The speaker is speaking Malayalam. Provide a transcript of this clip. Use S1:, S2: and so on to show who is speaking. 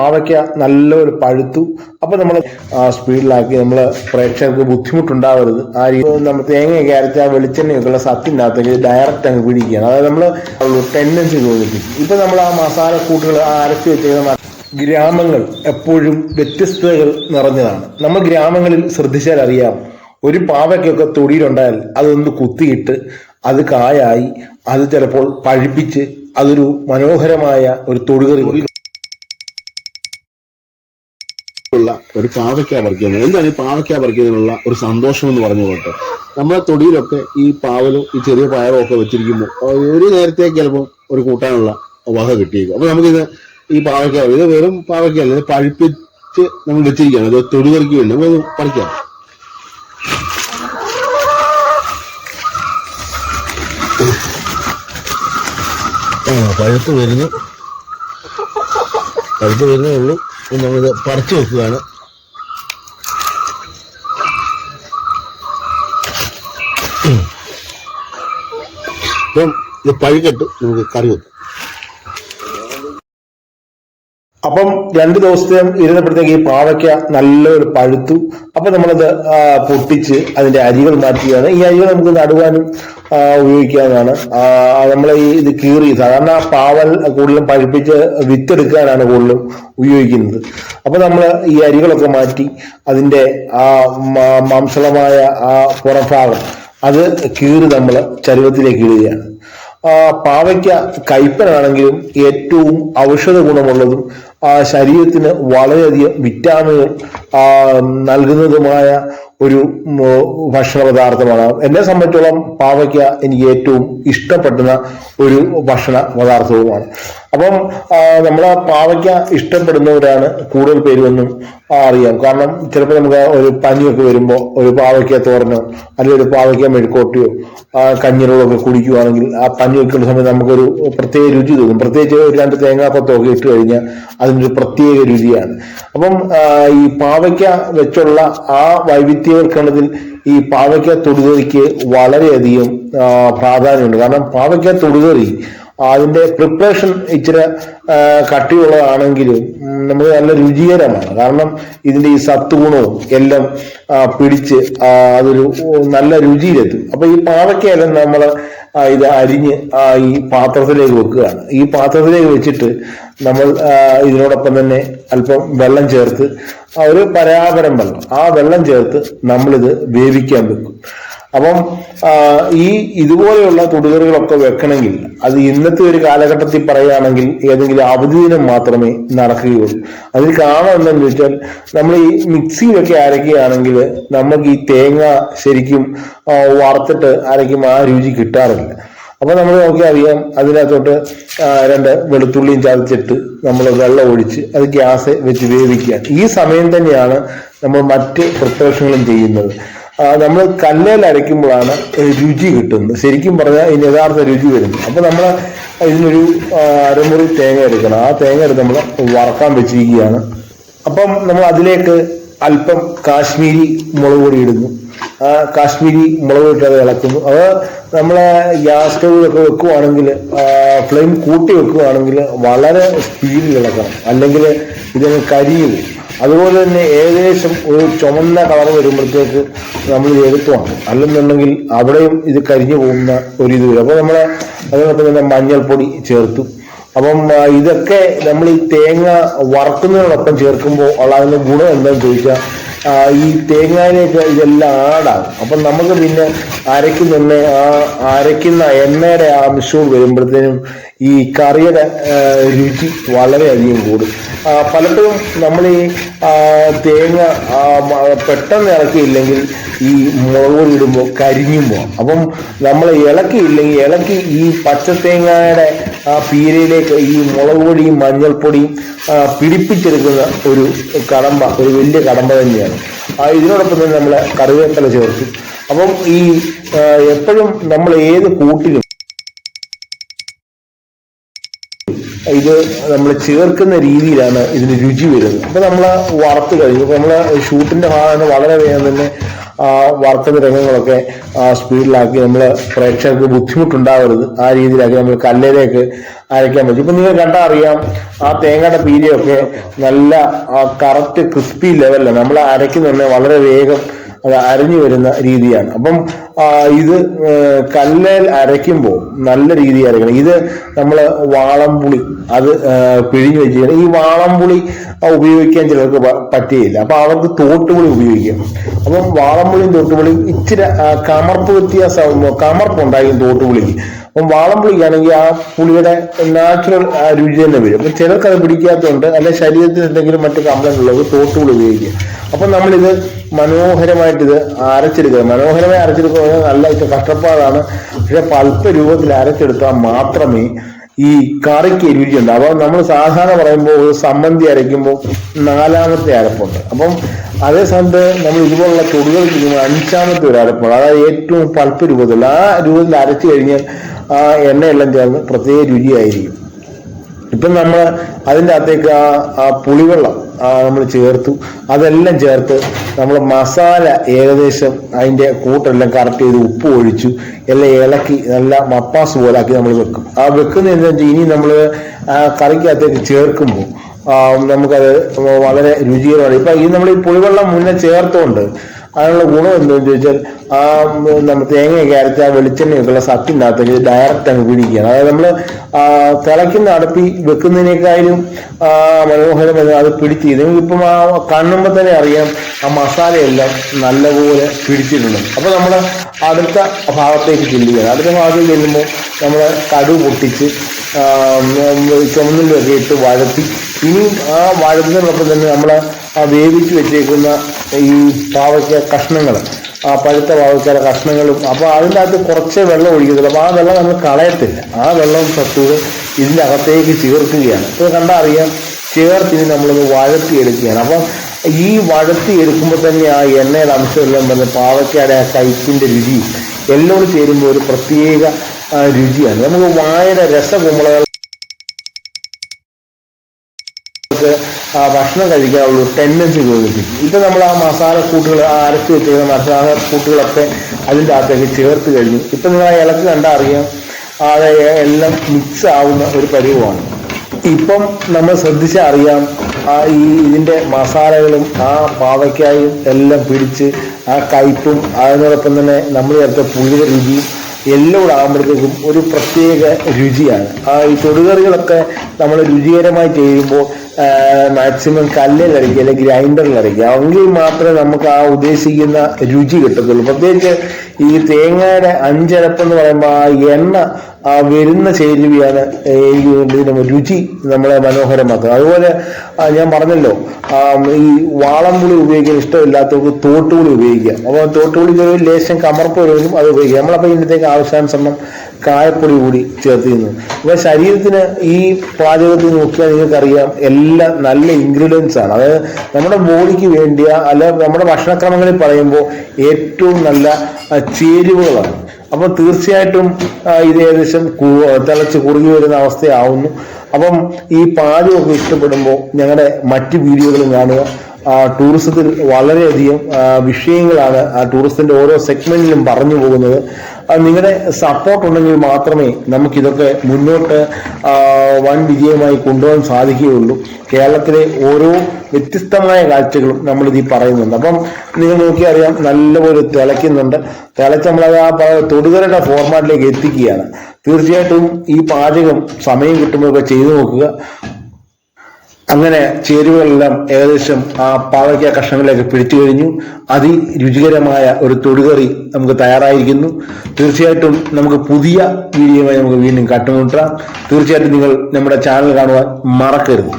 S1: പാവയ്ക്ക നല്ലൊരു പഴുത്തു. അപ്പൊ നമ്മൾ സ്പീഡിലാക്കി നമ്മൾ പ്രേക്ഷകർക്ക് ബുദ്ധിമുട്ടുണ്ടാവരുത്. ആ രീതി നമ്മൾ തേങ്ങയൊക്കെ അരച്ച ആ വെളിച്ചെണ്ണയൊക്കെ ഉള്ള സത്തിനകത്തേക്ക് ഡയറക്റ്റ് അങ്ങ് പിടിക്കുകയാണ്. അതായത് നമ്മൾ ടെൻഡൻസി തോന്നിപ്പിക്കും ഇപ്പൊ നമ്മൾ ആ മസാലക്കൂട്ടുകൾ ആ അരച്ച് വെച്ചിരിക്കുന്ന ഗ്രാമങ്ങൾ എപ്പോഴും വ്യത്യസ്തതകൾ നിറഞ്ഞതാണ്. നമ്മൾ ഗ്രാമങ്ങളിൽ ശ്രദ്ധിച്ചാൽ അറിയാം. ഒരു പാവയ്ക്കൊക്കെ തൊടിയിലുണ്ടായാൽ അതൊന്ന് കുത്തിയിട്ട് അത് കായായി അത് ചിലപ്പോൾ പഴിപ്പിച്ച് അതൊരു മനോഹരമായ ഒരു തൊടുകറി
S2: ഉള്ള ഒരു പാവയ്ക്ക പറിക്കുന്നത് എന്താണ് ഈ പാവയ്ക്ക പറിക്കുന്നതിനുള്ള ഒരു സന്തോഷം എന്ന് പറഞ്ഞു പോട്ടെ നമ്മുടെ തൊടിയിലൊക്കെ ഈ പാവലും ഈ ചെറിയ പയറും ഒക്കെ വെച്ചിരിക്കുമ്പോൾ ഒരു നേരത്തേക്ക് ചിലപ്പോൾ ഒരു കൂട്ടാനുള്ള വക കിട്ടിയേക്കും. അപ്പൊ നമുക്കിത് ഈ പാവയ്ക്ക ഇത് വെറും പാവയ്ക്കല്ല ഇത് പഴുപ്പിച്ച് നമ്മൾ വെച്ചിരിക്കുകയാണ്. ഇത് തൊടി വേണ്ടി നമുക്ക് പറിക്കാം. പഴുത്ത് വരുന്നു. പഴുത്ത് വരുന്നേ ഉള്ളൂ. നമ്മളിത് പറിച്ചു വെക്കുകയാണ്. ഇപ്പം ഇത് പഴുക്കട്ട് നമുക്ക് കറി വെക്കാം.
S1: അപ്പം രണ്ട് ദിവസത്തെ ഇരുന്നപ്പോഴത്തേക്ക് ഈ പാവയ്ക്ക നല്ലൊരു പഴുത്തു. അപ്പൊ നമ്മളത് പൊട്ടിച്ച് അതിന്റെ അരികൾ മാറ്റുകയാണ്. ഈ അരികൾ നമുക്ക് നടുവാനും ഉപയോഗിക്കാവുന്നതാണ്. നമ്മൾ ഈ ഇത് കീറി സാധാരണ പാവൽ കൂടുതലും പഴുപ്പിച്ച് വിത്തെടുക്കാനാണ് കൂടുതലും ഉപയോഗിക്കുന്നത്. അപ്പൊ നമ്മൾ ഈ അരികളൊക്കെ മാറ്റി അതിന്റെ ആ മാംസളമായ ആ പുറഭാഗം അത് കീറി നമ്മൾ ചരുവത്തിലേക്ക് ഇടുകയാണ്. പാവയ്ക്ക കയ്പനാണെങ്കിലും ഏറ്റവും ഔഷധ ഗുണമുള്ളതും ശരീരത്തിന് വളരെയധികം വിറ്റാമിനുകൾ നൽകുന്നതുമായ ഒരു ഭക്ഷണ പദാർത്ഥമാണ്. എന്നെ സംബന്ധിച്ചോളം പാവയ്ക്ക എനിക്ക് ഏറ്റവും ഇഷ്ടപ്പെടുന്ന ഒരു ഭക്ഷണ പദാർത്ഥവുമാണ്. അപ്പം നമ്മൾ പാവയ്ക്ക ഇഷ്ടപ്പെടുന്നവരാണ് കൂടുതൽ പേരുമെന്നും അറിയാം. കാരണം ചിലപ്പോൾ നമുക്ക് ഒരു പനിയൊക്കെ വരുമ്പോൾ ഒരു പാവയ്ക്ക തോരനോ അല്ലെങ്കിൽ ഒരു പാവയ്ക്ക മെഴുക്കോട്ടിയോ ആ, കുടിക്കുകയാണെങ്കിൽ ആ പനി വയ്ക്കുന്ന സമയത്ത് നമുക്കൊരു പ്രത്യേക രുചി തോന്നും. പ്രത്യേകിച്ച് ഒരു രണ്ട് തേങ്ങാപ്പത്തൊക്കെ ഇട്ട് കഴിഞ്ഞാൽ അതിനൊരു പ്രത്യേക രുചിയാണ്. അപ്പം ഈ പാവയ്ക്ക വെച്ചുള്ള ആ വൈവിധ്യവൽക്കരണത്തിൽ ഈ പാവയ്ക്ക തൊടുകറിക്ക് വളരെയധികം പ്രാധാന്യമുണ്ട്. കാരണം പാവയ്ക്ക തൊടുകറി അതിന്റെ പ്രിപ്പറേഷൻ ഇച്ചിരി കട്ടിയുള്ളതാണെങ്കിലും നമുക്ക് നല്ല രുചികരമാണ്. കാരണം ഇതിന്റെ ഈ സത്തുഗുണവും എല്ലാം പിടിച്ച് അതൊരു നല്ല രുചിയിലെത്തും. അപ്പൊ ഈ പാവയ്ക്കയെല്ലാം നമ്മൾ ഇത് അരിഞ്ഞ് ആ, ഈ പാത്രത്തിലേക്ക് വെക്കുകയാണ്. ഈ പാത്രത്തിലേക്ക് വെച്ചിട്ട് നമ്മൾ ആ, ഇതിനോടൊപ്പം തന്നെ അല്പം വെള്ളം ചേർത്ത് ആ ഒരു പരാപരം വെള്ളം. ആ വെള്ളം ചേർത്ത് നമ്മളിത് വേവിക്കാൻ വെക്കും. അപ്പം ഈ ഇതുപോലെയുള്ള തൊടുകറികളൊക്കെ വെക്കണമെങ്കിൽ അത് ഇന്നത്തെ ഒരു കാലഘട്ടത്തിൽ പറയുകയാണെങ്കിൽ ഏതെങ്കിലും അവധി ദിനം മാത്രമേ നടക്കുകയുള്ളൂ. അതിൽ കാരണം എന്താണെന്ന് ചോദിച്ചാൽ നമ്മൾ ഈ മിക്സിയിലൊക്കെ അരയ്ക്കുകയാണെങ്കിൽ നമുക്ക് ഈ തേങ്ങ ശരിക്കും വറുത്തിട്ട് അരയ്ക്കുമ്പോൾ ആ രുചി കിട്ടാറില്ല. അപ്പൊ നമ്മൾ നോക്കി അറിയാം അതിനകത്തോട്ട് രണ്ട് വെളുത്തുള്ളിയും ചതച്ചിട്ട് നമ്മൾ വെള്ളം ഒഴിച്ച് അത് ഗ്യാസ് വെച്ച് വേവിക്കുക. ഈ സമയം തന്നെയാണ് നമ്മൾ മറ്റ് പ്രിപ്പറേഷനുകളും ചെയ്യുന്നത്. നമ്മൾ കല്ലേൽ അരയ്ക്കുമ്പോഴാണ് രുചി കിട്ടുന്നത്. ശരിക്കും പറഞ്ഞാൽ ഇതിന് യഥാർത്ഥ രുചി വരുന്നത്. അപ്പൊ നമ്മൾ ഇതിനൊരു അരമുറി തേങ്ങ എടുക്കണം ആ തേങ്ങ എടുത്ത് നമ്മൾ വറക്കാൻ വെച്ചിരിക്കുകയാണ്. അപ്പം നമ്മൾ അതിലേക്ക് അല്പം കാശ്മീരി മുളക് പൊടി ഇടുന്നു. കാശ്മീരി മുളക് ഇട്ടത് ഇളക്കുന്നു. അത് നമ്മളെ ഗ്യാസ് സ്റ്റൗവിലൊക്കെ വെക്കുവാണെങ്കിൽ ഫ്ലെയിം കൂട്ടി വെക്കുവാണെങ്കിൽ വളരെ സ്പീഡിൽ ഇളക്കണം. അല്ലെങ്കിൽ ഇതിന് കരിയും അതുപോലെ തന്നെ ഏകദേശം ഒരു ചുമന്ന കളർ വരുമ്പോഴത്തേക്ക് നമ്മൾ എടുത്തു വേണം അല്ലെന്നുണ്ടെങ്കിൽ അവിടെയും ഇത് കരിഞ്ഞു പോകുന്ന ഒരു ഇത് വരും. അപ്പോൾ നമ്മൾ അതിനൊപ്പം തന്നെ മഞ്ഞൾപ്പൊടി ചേർത്തു. അപ്പം ഇതൊക്കെ നമ്മൾ ഈ തേങ്ങ വറുക്കുന്നതിനോടൊപ്പം ചേർക്കുമ്പോൾ ഉള്ള അതിന്റെ ഗുണം എന്താണെന്ന് ചോദിച്ചാൽ ഈ തേങ്ങാനൊക്കെ ഇതെല്ലാം ആടാകും അപ്പം നമുക്ക് പിന്നെ അരയ്ക്കുന്ന ആ അരയ്ക്കുന്ന എണ്ണയുടെ ആ മിശ്രൂർ വരുമ്പോഴത്തേനും ഈ കറിയുടെ രുചി വളരെയധികം കൂടും. പലപ്പോഴും നമ്മൾ ഈ തേങ്ങ പെട്ടെന്ന് ഇളക്കിയില്ലെങ്കിൽ ഈ മുളക് പൊടി ഇടുമ്പോൾ കരിഞ്ഞും പോകും അപ്പം നമ്മൾ ഇളക്കിയില്ലെങ്കിൽ ഇളക്കി ഈ പച്ച തേങ്ങയുടെ ആ പീരയിലേക്ക് ഈ മുളക് പൊടിയും മഞ്ഞൾപ്പൊടിയും പിടിപ്പിച്ചെടുക്കുന്ന ഒരു കടമ്പ ഒരു വലിയ കടമ്പ തന്നെയാണ്. ഇതിനോടൊപ്പം തന്നെ നമ്മൾ കറിവേപ്പില ചേർത്തു. അപ്പം ഈ എപ്പോഴും നമ്മൾ ഏത് കൂട്ടിലും ഇത് നമ്മൾ ചേർക്കുന്ന രീതിയിലാണ് ഇതിന് രുചി വരുന്നത്. അപ്പൊ നമ്മൾ വറുത്ത് കഴിഞ്ഞു. നമ്മൾ ഷൂട്ടിന്റെ ഭാഗമാണ് വളരെ വേഗം തന്നെ ആ, വറുക്കുന്ന രംഗങ്ങളൊക്കെ സ്പീഡിലാക്കി നമ്മൾ പ്രേക്ഷകർക്ക് ബുദ്ധിമുട്ടുണ്ടാവരുത്. ആ രീതിയിലാക്കി നമ്മൾ കല്ലിലേക്ക് അരയ്ക്കാൻ പറ്റും. ഇപ്പൊ നിങ്ങൾ കണ്ടാൽ അറിയാം ആ തേങ്ങയുടെ പീലിയൊക്കെ നല്ല കറക്റ്റ് ക്രിസ്പി ലെവലിലാണ് നമ്മൾ അരയ്ക്കുന്നുണ്ടെ വളരെ വേഗം അത് അരഞ്ഞു വരുന്ന രീതിയാണ്. അപ്പം ഇത് കല്ലിൽ അരയ്ക്കുമ്പോൾ നല്ല രീതിയിൽ അരയ്ക്കണം. ഇത് നമ്മൾ വാളംപുളി അത് പിഴിഞ്ഞു വെച്ച് ഈ വാളംപുളി ഉപയോഗിക്കാൻ ചിലർക്ക് പറ്റുകയില്ല അപ്പൊ അവർക്ക് തോട്ടുപുളി ഉപയോഗിക്കാം. അപ്പം വാളംപുളിയും തോട്ടുപുളിയും ഇച്ചിരി കമർപ്പ് വ്യത്യാസം കമർപ്പ് ഉണ്ടായി തോട്ടുപുളിക്ക്. അപ്പം വാളംപുളിക്കാണെങ്കിൽ ആ പുളിയുടെ നാച്ചുറൽ രുചി തന്നെ വരും. അപ്പം ചിലർക്ക് അത് പിടിക്കാത്തതുകൊണ്ട് അല്ലെ ശരീരത്തിൽ എന്തെങ്കിലും മറ്റു കംപ്ലൈന്റ് തോട്ടുകൾ ഉപയോഗിക്കുക. അപ്പം നമ്മളിത് മനോഹരമായിട്ട് അരച്ചെടുക്കുക. മനോഹരമായി അരച്ചെടുക്കുക നല്ല കഷ്ടപ്പാടാണ്. പക്ഷെ പൽപ്പ രൂപത്തിൽ അരച്ചെടുത്താൽ മാത്രമേ ഈ കറിക്ക് രുചി ഉണ്ട് അപ്പൊ നമ്മൾ സാധാരണ പറയുമ്പോൾ ഒരു സമ്മന്തി അരയ്ക്കുമ്പോൾ നാലാമത്തെ അരപ്പുണ്ട്. അപ്പം അതേ സമയത്ത് നമ്മൾ ഇതുപോലുള്ള തൊടുകൾ ചെയ്യുമ്പോൾ അഞ്ചാമത്തെ ഒരു അരപ്പുണ്ട്. അതായത് ഏറ്റവും പൽപ്പ് രൂപത്തിൽ ആ രൂപത്തിൽ അരച്ചു കഴിഞ്ഞാൽ ആ എണ്ണയെല്ലാം ചേർന്ന് പ്രത്യേക രുചിയായിരിക്കും. ഇപ്പം നമ്മൾ അതിന്റെ അകത്തേക്ക് ആ ആ പുളിവെള്ളം നമ്മൾ ചേർത്തു. അതെല്ലാം ചേർത്ത് നമ്മൾ മസാല ഏകദേശം അതിന്റെ കൂട്ടെല്ലാം കറക്റ്റ് ചെയ്ത് ഉപ്പ് ഒഴിച്ചു എല്ലാം ഇളക്കി നല്ല മപ്പാസ് പോലെ ആക്കി നമ്മൾ വെക്കും. ആ വെക്കുന്ന എന്താ വെച്ചാൽ ഇനി നമ്മൾ കറിക്കകത്തേക്ക് ചേർക്കുമ്പോൾ നമുക്കത് വളരെ രുചികരമാണ്. ഇപ്പം ഈ നമ്മൾ ഈ പുളിവെള്ളം മുന്നേ ചേർത്തുകൊണ്ട് അതിനുള്ള ഗുണം എന്താണെന്ന് ചോദിച്ചാൽ ആ നമ്മൾ തേങ്ങയൊക്കെ അരച്ച ആ വെളിച്ചെണ്ണയൊക്കെയുള്ള സത്യം അകത്തേക്ക് ഡയറക്റ്റ് അങ്ങ് പിടിക്കുകയാണ് അതായത് നമ്മൾ തിളയ്ക്കുന്ന അടുപ്പി വെക്കുന്നതിനേക്കാളും ആ, മനോഹരം അത് പിടിച്ച് നിങ്ങൾക്ക് ഇപ്പം ആ കാണുമ്പോൾ തന്നെ അറിയാം ആ മസാലയെല്ലാം നല്ലപോലെ പിടിച്ചിട്ടുണ്ട്. അപ്പോൾ നമ്മൾ അടുത്ത ഭാഗത്തേക്ക് ചെല്ലുകയാണ്. അടുത്ത ഭാഗത്തേക്ക് ചെല്ലുമ്പോൾ നമ്മൾ കടു പൊട്ടിച്ച് ചുമന്നിലൊക്കെ ഇട്ട് വഴത്തി ഇനി ആ വഴത്തിനൊപ്പം തന്നെ നമ്മൾ ആ വേവിച്ച് വെച്ചേക്കുന്ന ഈ പാവയ്ക്ക കഷ്ണങ്ങൾ ആ പഴുത്ത പാവയ്ക്കയുടെ കഷ്ണങ്ങളും. അപ്പോൾ അതിന്റെ അകത്ത് കുറച്ച് വെള്ളം ഒഴിക്കത്തുള്ളൂ. ആ വെള്ളം നമ്മൾ കളയത്തില്ല. ആ വെള്ളം സത്തുകൾ ഇതിന്റെ അകത്തേക്ക് ചേർക്കുകയാണ്. ഇപ്പോൾ കണ്ടാൽ അറിയാം? ചേർത്തിനി നമ്മളൊന്ന് വഴത്തിയെടുക്കുകയാണ്. അപ്പം ഈ വഴത്തി എടുക്കുമ്പോൾ തന്നെ ആ എണ്ണയുടെ അംശമെല്ലാം വന്ന് പാവയ്ക്കയുടെ ആ കയ്പിന്റെ രുചിയും എല്ലാം ചേരുമ്പോൾ ഒരു പ്രത്യേക രുചിയാണ്. നമുക്ക് വായന രസകുമ്പളകൾ നമുക്ക് ആ ഭക്ഷണം കഴിക്കാനുള്ള ടെൻഡൻസി തോന്നിപ്പിക്കും ഇപ്പൊ നമ്മൾ ആ മസാല കൂട്ടുകൾ ആ അരച്ച് വെച്ചിരുന്ന മസാല കൂട്ടുകളൊക്കെ അതിന്റെ അകത്തേക്ക് ചേർത്ത് കഴിഞ്ഞു. ഇപ്പൊ നിങ്ങൾ ആ ഇളക്ക് കണ്ടാൽ അറിയാം അത് എല്ലാം മിക്സ് ആവുന്ന ഒരു പരിവമാണ് ഇപ്പം നമ്മൾ ശ്രദ്ധിച്ചാൽ അറിയാം ആ ഈ ഇതിന്റെ മസാലകളും ആ പാവയ്ക്കായും എല്ലാം പിടിച്ച് ആ കയ്പും അതിനോടൊപ്പം തന്നെ നമ്മൾ ചേർത്ത പുളിയുടെ രുചിയും എല്ലാം കൂടെ ആകുമ്പോഴത്തേക്കും ഒരു പ്രത്യേക രുചിയാണ്. ആ ഈ തൊടുകറികളൊക്കെ നമ്മൾ രുചികരമായി ചെയ്യുമ്പോൾ മാക്സിമം കല്ലിൽ അരയ്ക്കുക അല്ലെങ്കിൽ ഗ്രൈൻഡറിൽ അരയ്ക്കുക എങ്കിൽ മാത്രമേ നമുക്ക് ആ ഉദ്ദേശിക്കുന്ന രുചി കിട്ടത്തുള്ളൂ. പ്രത്യേകിച്ച് ഈ തേങ്ങയുടെ അഞ്ചരപ്പെന്ന് പറയുമ്പോൾ ആ എണ്ണ ആ വരുന്ന ചേരുവയാണ് ഇതിന് രുചി നമ്മളെ മനോഹരമാക്കുക അതുപോലെ ഞാൻ പറഞ്ഞല്ലോ ഈ ഈ വാളംപുളി ഉപയോഗിക്കാൻ ഇഷ്ടമില്ലാത്തവർക്ക് തോട്ടുപുളി ഉപയോഗിക്കാം. അപ്പോൾ തോട്ടുപുളി ഒരു ലേശം കമർപ്പ് വരുമെങ്കിലും അത് ഉപയോഗിക്കാം. നമ്മളപ്പോൾ ഇതിനകത്തേക്ക് ആവശ്യാനുസരണം കായപ്പൊടി കൂടി ചേർത്തിരുന്നു അപ്പോൾ ശരീരത്തിന് ഈ പാചകത്തിൽ നോക്കിയാൽ നിങ്ങൾക്കറിയാം എല്ലാം നല്ല ഇൻഗ്രീഡിയൻസ് ആണ്. അതായത് നമ്മുടെ ബോഡിക്ക് വേണ്ടിയ അല്ല നമ്മുടെ ഭക്ഷണക്രമങ്ങളിൽ പറയുമ്പോൾ ഏറ്റവും നല്ല ചേരുവകളാണ്. അപ്പോൾ തീർച്ചയായിട്ടും ഇത് ഏകദേശം തിളച്ച് കുറുകി വരുന്ന അവസ്ഥയാവുന്നു. അപ്പം ഈ പാചകമൊക്കെ ഇഷ്ടപ്പെടുമ്പോൾ ഞങ്ങളുടെ മറ്റ് വീഡിയോകളും കാണുക. ടൂറിസത്തിൽ വളരെയധികം വിഷയങ്ങളാണ് ആ ടൂറിസത്തിന്റെ ഓരോ സെഗ്മെന്റിലും പറഞ്ഞു പോകുന്നത്. നിങ്ങളുടെ സപ്പോർട്ട് ഉണ്ടെങ്കിൽ മാത്രമേ നമുക്കിതൊക്കെ മുന്നോട്ട് വൻ വിജയമായി കൊണ്ടുപോകാൻ സാധിക്കുകയുള്ളൂ. കേരളത്തിലെ ഓരോ വ്യത്യസ്തമായ കാഴ്ചകളും നമ്മൾ ഈ പറയുന്നുണ്ട്. അപ്പം നിങ്ങൾ നോക്കിയറിയാം നല്ലപോലെ തിളയ്ക്കുന്നുണ്ട്. തിളച്ച് നമ്മളത് ആ തൊടുകരയുടെ ഫോർമാറ്റിലേക്ക് എത്തിക്കുകയാണ്. തീർച്ചയായിട്ടും ഈ പാചകം സമയം കിട്ടുമ്പോഴൊക്കെ ചെയ്തു നോക്കുക. അങ്ങനെ ചേരുവകളെല്ലാം ഏകദേശം ആ പാവയ്ക്ക കഷ്ണങ്ങളിലേക്ക് പിടിച്ചു കഴിഞ്ഞു. അതിരുചികരമായ ഒരു തൊടുകറി നമുക്ക് തയ്യാറായിരിക്കുന്നു. തീർച്ചയായിട്ടും നമുക്ക് പുതിയ വീഡിയോയുമായി നമുക്ക് വീണ്ടും കണ്ടുമുട്ടാം തീർച്ചയായിട്ടും നിങ്ങൾ നമ്മുടെ ചാനൽ കാണുവാൻ മറക്കരുത്.